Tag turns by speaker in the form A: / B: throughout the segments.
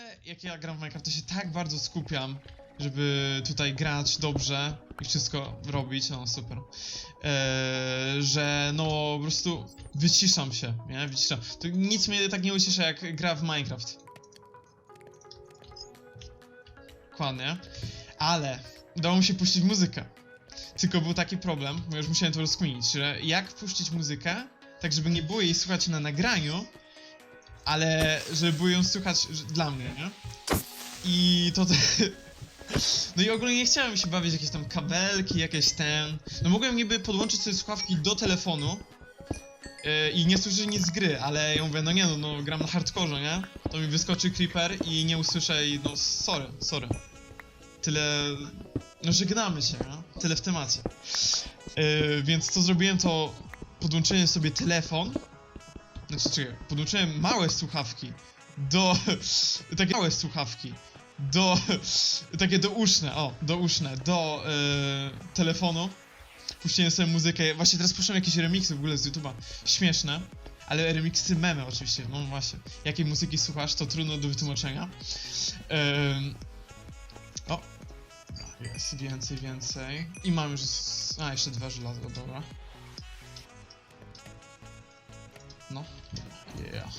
A: zwykle jak ja gram w Minecraft, to się tak bardzo skupiam, żeby tutaj grać dobrze i wszystko robić, no super, eee, że no po prostu wyciszam się, nie, wyciszam. To nic mnie tak nie ucisza jak gra w Minecraft. Dokładnie. Ale udało mi się puścić muzykę. Tylko był taki problem, już musiałem to rozkminić, że jak puścić muzykę, tak żeby nie było jej słychać na nagraniu, ale żeby ją słychać że- dla mnie, nie? I to... Te... No i ogólnie nie chciałem się bawić jakieś tam kabelki, jakieś ten... No mogłem niby podłączyć sobie słuchawki do telefonu yy, i nie słyszeć nic z gry, ale ja mówię, no nie no, no gram na hardkorze, nie? To mi wyskoczy creeper i nie usłyszę i no sorry, sorry. Tyle... No żegnamy się, nie? Tyle w temacie. Yy, więc co zrobiłem to podłączyłem sobie telefon znaczy, podłączyłem małe słuchawki do... takie małe słuchawki do... takie douszne, o, douszne, do e, telefonu. Puściłem sobie muzykę, właśnie teraz puszczam jakieś remixy w ogóle z YouTube'a, śmieszne, ale remixy memy oczywiście, no właśnie. Jakiej muzyki słuchasz, to trudno do wytłumaczenia. Em, o, jest więcej, więcej. I mam już, a jeszcze dwa żelaza, dobra. No, Yeah.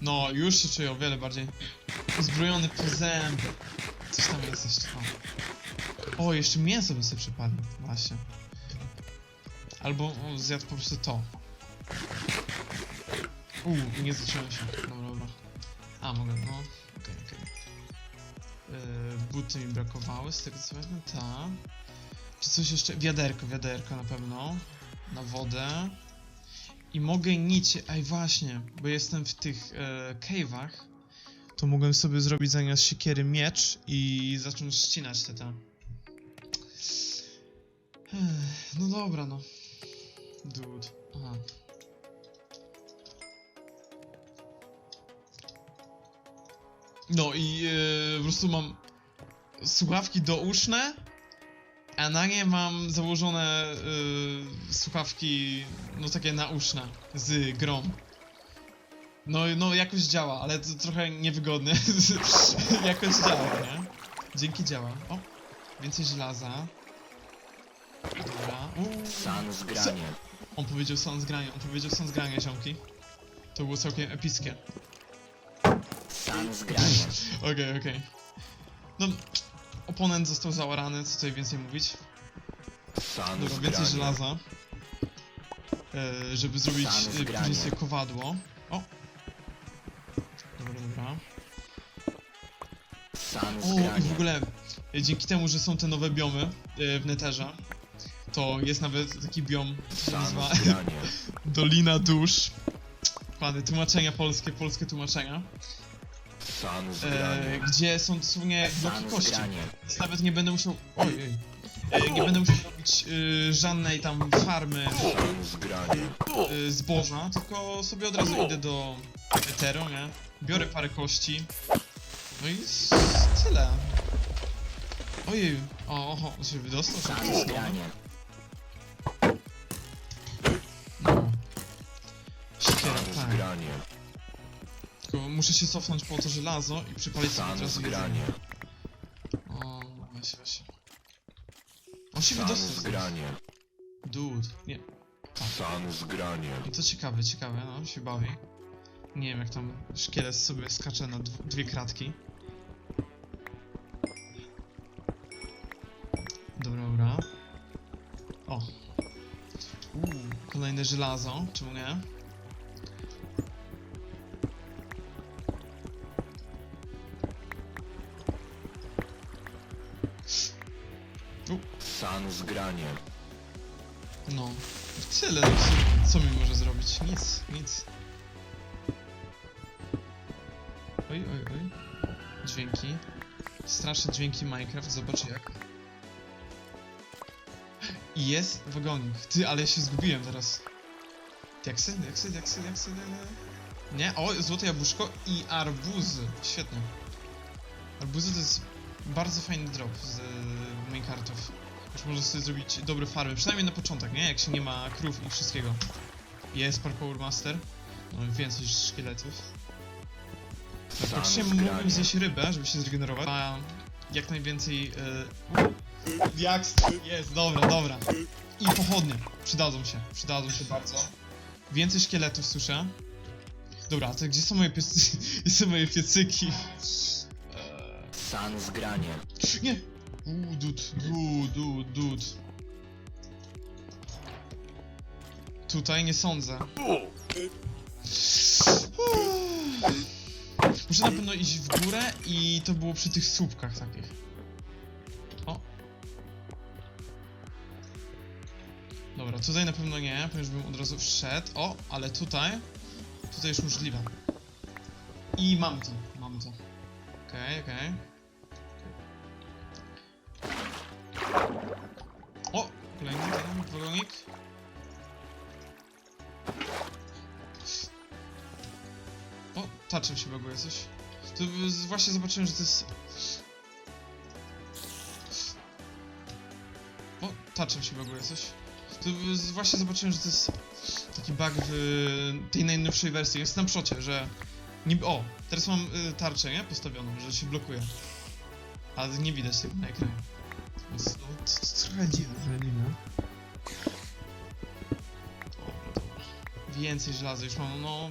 A: No, już się czuję o wiele bardziej uzbrojony po zęby. Coś tam jest jeszcze. O, o jeszcze mięso bym sobie przypalił. Właśnie. Albo o, zjadł po prostu to. Uuu, nie zacząłem się. Dobra, dobra. A, mogę, no. Okej, okej. Yy, buty mi brakowały, z tego co wezmę. Ta. Czy coś jeszcze? Wiaderko, wiaderko na pewno. Na wodę. I mogę nić, aj właśnie, bo jestem w tych e, cave'ach, to mogłem sobie zrobić zamiast siekiery miecz i zacząć ścinać te tam. No dobra, no. Dude. Aha. No i e, po prostu mam słuchawki douszne, a na nie mam założone y, słuchawki, no takie nauszne, z grą. No, no jakoś działa, ale to trochę niewygodne. jakoś działa, nie? Dzięki działa. O, więcej żelaza. Dobra. Uuu.
B: San zgranie.
A: On powiedział sans zgrania, on powiedział sans zgrania, ziomki. To było całkiem epickie.
B: San zgranie.
A: Okej, okej. No, oponent został zaorany, co tutaj więcej mówić. Dobra, więcej żelaza. E, żeby zrobić e, później sobie kowadło. O! Dobra, dobra. O, i w ogóle e, dzięki temu, że są te nowe biomy e, w Netherze, to jest nawet taki biom,
B: San
A: nazywa. Dolina Dusz. Pany, tłumaczenia polskie, polskie tłumaczenia.
B: San
A: E, gdzie są dosłownie bloki kości. Więc nawet nie będę musiał... Ojej. E, nie będę musiał robić e, żadnej tam farmy y, zboża, tylko sobie od razu idę do Eteru, nie? Biorę parę kości. No i s- tyle. Ojej, o, oho, się wydostał,
B: San zgranie.
A: Muszę się cofnąć po to żelazo i przypalić sobie
B: San
A: razu
B: zgranie.
A: jedzenie. O, weź, weź. On się wydostał.
B: zgranie.
A: Dude, nie.
B: San zgranie.
A: I to ciekawe, ciekawe, no, się bawi. Nie wiem, jak tam szkielet sobie skacze na dw- dwie kratki. Dobra, dobra. O. Uuu, kolejne żelazo, czemu nie?
B: Zgranie.
A: No. Tyle, no, co, mi może zrobić? Nic, nic. Oj, oj, oj. Dźwięki. Straszne dźwięki Minecraft, zobacz jak. I jest wagonik. Ty, ale ja się zgubiłem teraz. Diaksy, diaksy, diaksy, diaksy. Nie? O, złote jabłuszko i arbuzy. Świetnie. Arbuzy to jest bardzo fajny drop z y, minecartów. Już można sobie zrobić dobre farmy, przynajmniej na początek, nie? Jak się nie ma krów i wszystkiego. Jest Parkour Master. No więcej szkieletów.
B: San
A: Praktycznie mógłbym zjeść rybę, żeby się zregenerować. A jak najwięcej... Yy... Jak... Jest, dobra, dobra. I pochodnie. Przydadzą się, przydadzą się bardzo. Więcej szkieletów słyszę. Dobra, to gdzie są moje piecy... Gdzie są moje piecyki?
B: San zgranie.
A: Nie! Uuu, dud, dud, dud, dud. Tutaj nie sądzę. Muszę na pewno iść w górę i to było przy tych słupkach takich. O. Dobra, tutaj na pewno nie, ponieważ bym od razu wszedł. O, ale tutaj... Tutaj już możliwe. I mam to, mam to. Okej, okej. O! O, taczem się baguje coś. To właśnie zobaczyłem, że to jest... O, taczem się baguje coś. To właśnie zobaczyłem, że to jest taki bug w tej najnowszej wersji. Jest na przocie, że... Niby, o, teraz mam y, tarczę, nie? Postawioną, że się blokuje. Ale nie widać tego na ekranie. Więc, no, to, to trochę dziwne. Więcej żelaza już mam, no...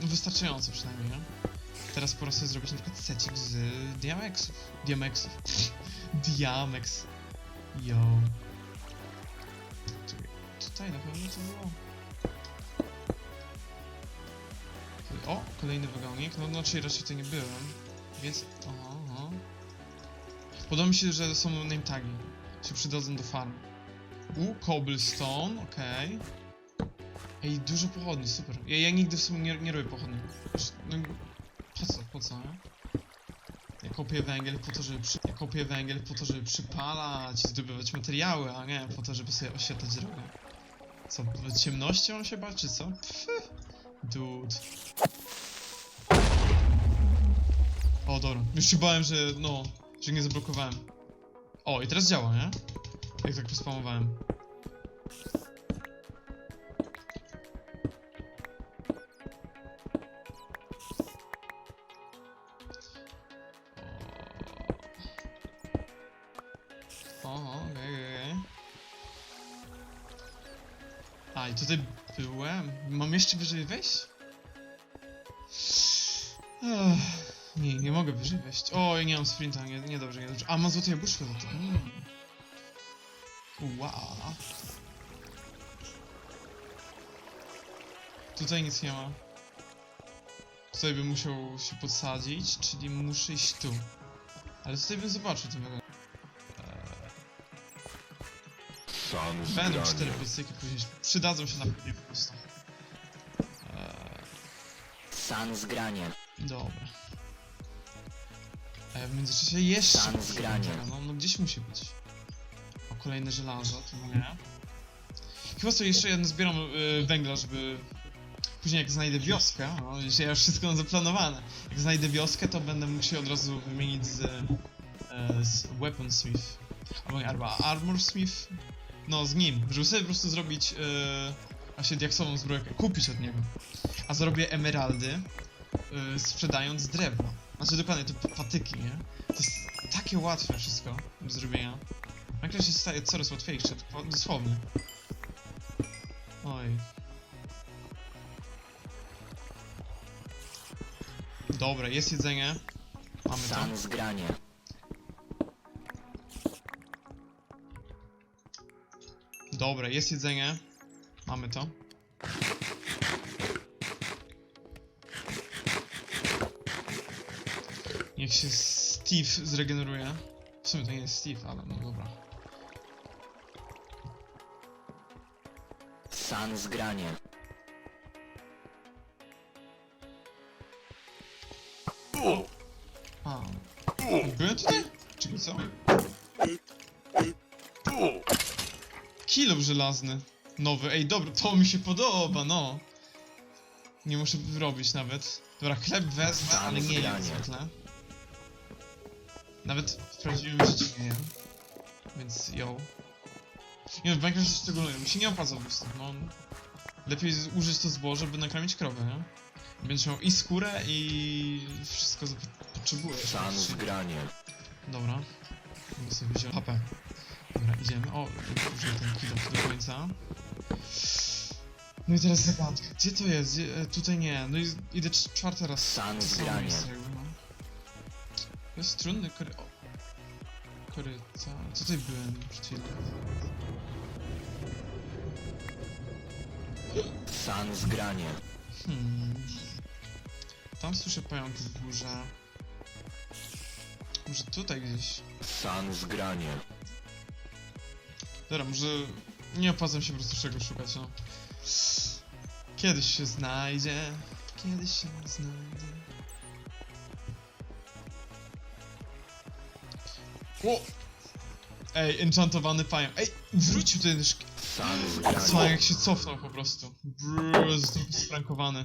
A: Wystarczająco przynajmniej, nie? Teraz pora sobie zrobić na przykład secik z diamexów. Diamexów. Diamex. Yo. Tutaj na pewno to było. O, kolejny wagonik. No, no czyli raczej to nie byłem. Więc... Aha, aha. Podoba mi się, że są name tagi. Się przydadzą do farm. U, cobblestone, okej. Ej, dużo pochodni, super. Ja, ja nigdy w sumie nie, nie robię pochodni. No, po co, po co, nie? Ja kopię węgiel po to, żeby przy... Ja kopię węgiel po to, żeby przypalać, zdobywać materiały, a nie po to, żeby sobie oświetlać drogę. Co, ciemnością się bać, czy co? Pff, dude. O, dobra. Już się bałem, że no, że nie zablokowałem. O, i teraz działa, nie? Jak tak pospamowałem. O, okej, okej. A, i tutaj byłem. Mam jeszcze wyżej wejść? Ech, nie, nie mogę wyżej wejść. O, ja nie mam sprinta, nie, nie dobrze, nie dobrze. A, mam złote jabłuszko za to. Mm. Wow. Tutaj nic nie ma. Tutaj bym musiał się podsadzić, czyli muszę iść tu. Ale tutaj bym zobaczył ten wagon. Będą cztery piecyki później. Przydadzą się na pewno po prostu.
C: San zgranie.
A: dobra. E, w międzyczasie jeszcze... Poszukam
C: zgranie.
A: tego, No, no gdzieś musi być. O, kolejne żelazo, to nie. Chyba sobie jeszcze jeden zbieram y, węgla, żeby... Później jak znajdę wioskę, no ja już wszystko mam zaplanowane. Jak znajdę wioskę, to będę mógł się od razu wymienić z, e, z Weaponsmith. Albo, nie, albo Armorsmith. No, z nim, żeby sobie po prostu zrobić e, właśnie diaksową zbrojkę, kupić od niego. A zrobię emeraldy, e, sprzedając drewno. Znaczy dokładnie, te patyki, nie? To jest takie łatwe wszystko do zrobienia. Minecraft się staje coraz łatwiejsze, to dosłownie. Oj. Dobra, jest jedzenie. Mamy to.
C: San zgranie.
A: Dobra, jest jedzenie. Mamy to. Niech się Steve zregeneruje. W sumie to nie jest Steve, ale no dobra.
C: San zgranie.
A: A. Byłem tutaj? Czego co? Kilo żelazny. Nowy. Ej, dobra, to mi się podoba, no. Nie muszę robić nawet. Dobra, chleb wezmę, ale nie
C: Zgranie.
A: zwykle. Nawet w prawdziwym życiu nie jem. Więc ją. Nie no, w Minecraft szczególnie, mi się nie opłaca po prostu, no. Lepiej użyć to zboże, by nakarmić krowę, nie? Będziesz miał i skórę, i wszystko, co po- potrzebujesz.
B: San zgranie.
A: Dobra. Mogę sobie wziąć HP. Dobra, idziemy. O, użyję ten kill do końca. No i teraz zagadka. Gdzie to jest? Gdzie, e, tutaj nie. No i idę cz- czwarty raz.
C: San
A: To samo
C: zgranie.
A: miejsce jakby, no. To jest trudny kory... O. Koryca... Co tutaj byłem przed chwilą?
C: San zgranie.
A: Hmm. Tam słyszę pająk w górze. Może tutaj gdzieś.
B: San zgranie.
A: Dobra, może nie opłaca mi się po prostu czego szukać, no. Kiedyś się znajdzie. Kiedyś się znajdzie. O! Ej, enchantowany pająk. Ej, wrócił ten szk...
B: Zgranie.
A: jak się cofnął po prostu. Brrr, został sprankowany.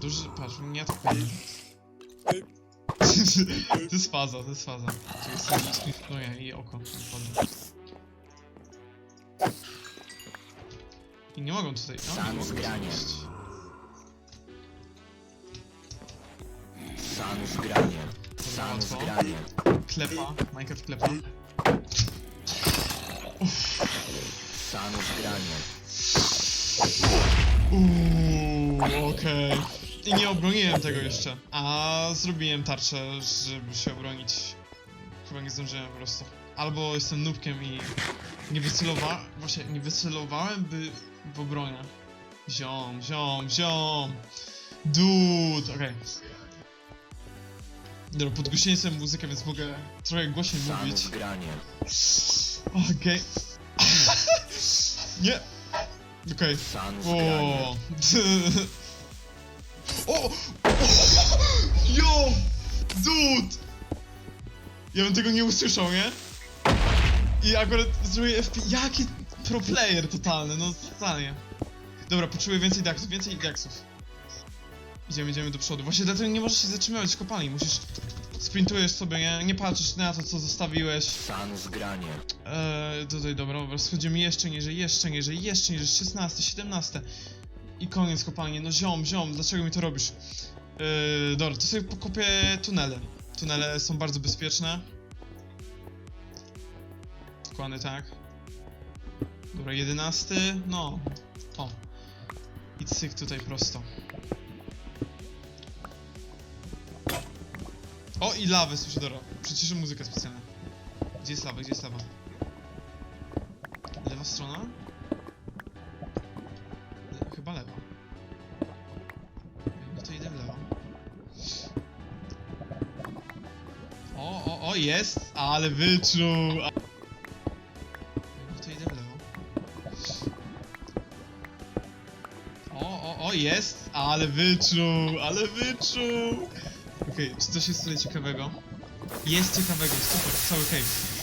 A: Duży, patrz, nie atakuje. To jest faza, to jest faza. To jest nie, i oko. Dokładnie. I nie mogą tutaj... No,
C: Sam
A: nie mogą
C: zgranie.
A: zejść.
C: San zgranie. San
A: łatwo.
C: zgranie.
A: Klepa, Minecraft klepa.
C: San zgranie.
A: Uuu, okej. I nie obroniłem tego jeszcze. A zrobiłem tarczę, żeby się obronić. Chyba nie zdążyłem po prostu. Albo jestem nubkiem i nie wycelowałem. Właśnie, nie wycelowałem, by w obronie. Ziom, ziom, ziom. Dude, okej. Dobra, podgłośniłem sobie muzykę, więc mogę trochę głośniej mówić.
C: zgranie.
A: Okej. nie. Okej.
C: Zgranie.
A: O! Yo! Dude! Ja bym tego nie usłyszał, nie? I akurat zrobię FP... Jaki pro player totalny, no totalnie. Dobra, poczuję więcej daksów, więcej daksów. Idziemy, idziemy do przodu. Właśnie dlatego nie możesz się zatrzymywać w kopalni, musisz... Sprintujesz sobie, nie? Nie patrzysz na to, co zostawiłeś.
B: San zgranie.
A: Eee, tutaj dobra, dobra, schodzimy jeszcze niżej, jeszcze niżej, jeszcze niżej, 16, 17 i koniec kopalni, no ziom, ziom, dlaczego mi to robisz? Eee, dobra, to sobie pokopię tunele. Tunele są bardzo bezpieczne. Dokładnie tak. Dobra, 11, no, o. I cyk tutaj prosto. O, i lawę słyszę, dobra, przyciszę muzykę specjalną. Gdzie jest lawa? Gdzie jest lawa? Lewa strona? Chyba lewa. No to idę w lewo. O, o, o, jest! Ale wyczuł! No to idę w lewo. O, o, o, jest! Ale wyczuł! Ale wyczuł! Okej, czy coś jest tutaj ciekawego? Jest ciekawego, super, cały cave.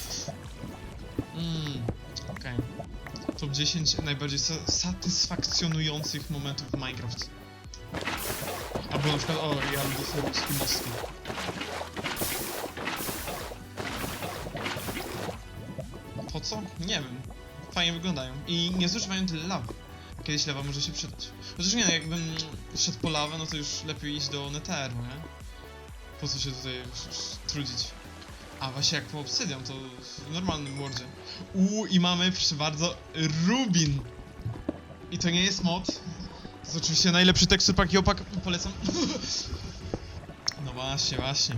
A: 10 najbardziej sa satysfakcjonujących momentów w Minecraft. Albo na przykład, o, ja sobie ruskie mosty. Po co? Nie wiem. Fajnie wyglądają. I nie zużywają tyle lawy. Kiedyś lawa może się przydać. Chociaż nie, no, jakbym szedł po lawę, no to już lepiej iść do Netheru, nie? Po co się tutaj już- już trudzić? A właśnie jak po obsydian, to w normalnym wordzie. Uuu, i mamy, proszę bardzo, Rubin. I to nie jest mod. To jest oczywiście najlepszy tekstur pack i opak, polecam. No właśnie, właśnie.